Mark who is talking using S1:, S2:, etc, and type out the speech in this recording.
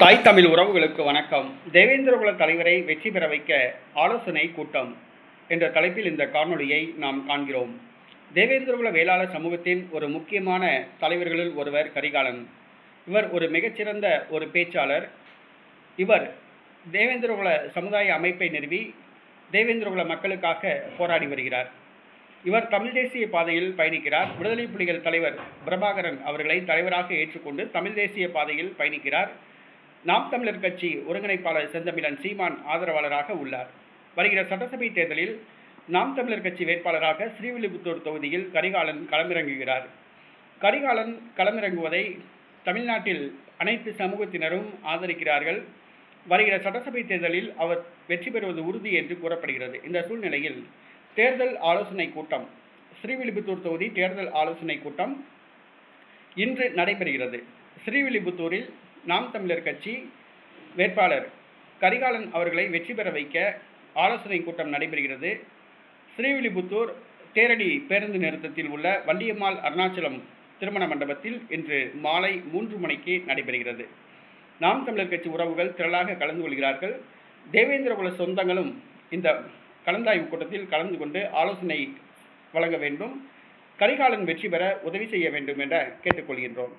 S1: தாய் தமிழ் உறவுகளுக்கு வணக்கம். தேவேந்திரகுல தலைவரை வெற்றி பெற வைக்க ஆலோசனை கூட்டம் என்ற தலைப்பில் இந்த காணொளியை நாம் காண்கிறோம். தேவேந்திரகுல வேளாளர் சமூகத்தின் ஒரு முக்கியமான தலைவர்களில் ஒருவர் கரிகாலன். இவர் ஒரு மிகச்சிறந்த ஒரு பேச்சாளர். இவர் தேவேந்திரகுல சமுதாய அமைப்பை நிறுவி தேவேந்திரகுல மக்களுக்காக போராடி வருகிறார். இவர் தமிழ் தேசிய பாதையில் பயணிக்கிறார். விடுதலை புலிகள் தலைவர் பிரபாகரன் அவர்களை தலைவராக ஏற்றுக்கொண்டு தமிழ் தேசிய பாதையில் பயணிக்கிறார். நாம் தமிழர் கட்சி ஒருங்கிணைப்பாளர் செந்தமிழன் சீமான் ஆதரவாளராக உள்ளார். வருகிற சட்டசபை தேர்தலில் நாம் தமிழர் கட்சி வேட்பாளராக ஸ்ரீவில்லிபுத்தூர் தொகுதியில் கரிகாலன் களமிறங்குகிறார். கரிகாலன் களமிறங்குவதை தமிழ்நாட்டில் அனைத்து சமூகத்தினரும் ஆதரிக்கிறார்கள். வருகிற சட்டசபை தேர்தலில் அவர் வெற்றி பெறுவது உறுதி என்று கூறப்படுகிறது. இந்த சூழ்நிலையில் தேர்தல் ஆலோசனை கூட்டம் ஸ்ரீவில்லிபுத்தூர் தொகுதி தேர்தல் ஆலோசனை கூட்டம் இன்று நடைபெறுகிறது. ஸ்ரீவில்லிபுத்தூரில் நாம் தமிழர் கட்சி வேட்பாளர் கரிகாலன் அவர்களை வெற்றி பெற வைக்க ஆலோசனை கூட்டம் நடைபெறுகிறது. ஸ்ரீவில்லிபுத்தூர் தேரடி பேருந்து நிறுத்தத்தில் உள்ள வள்ளியம்மாள் அருணாச்சலம் திருமண மண்டபத்தில் இன்று மாலை மூன்று மணிக்கு நடைபெறுகிறது. நாம் தமிழர் கட்சி உறவுகள் திரளாக கலந்து கொள்கிறார்கள். தேவேந்திரகுல சொந்தங்களும் இந்த கலந்தாய்வு கூட்டத்தில் கலந்து கொண்டு ஆலோசனை வழங்க வேண்டும். கரிகாலன் வெற்றி பெற உதவி செய்ய வேண்டும் என கேட்டுக்கொள்கின்றோம்.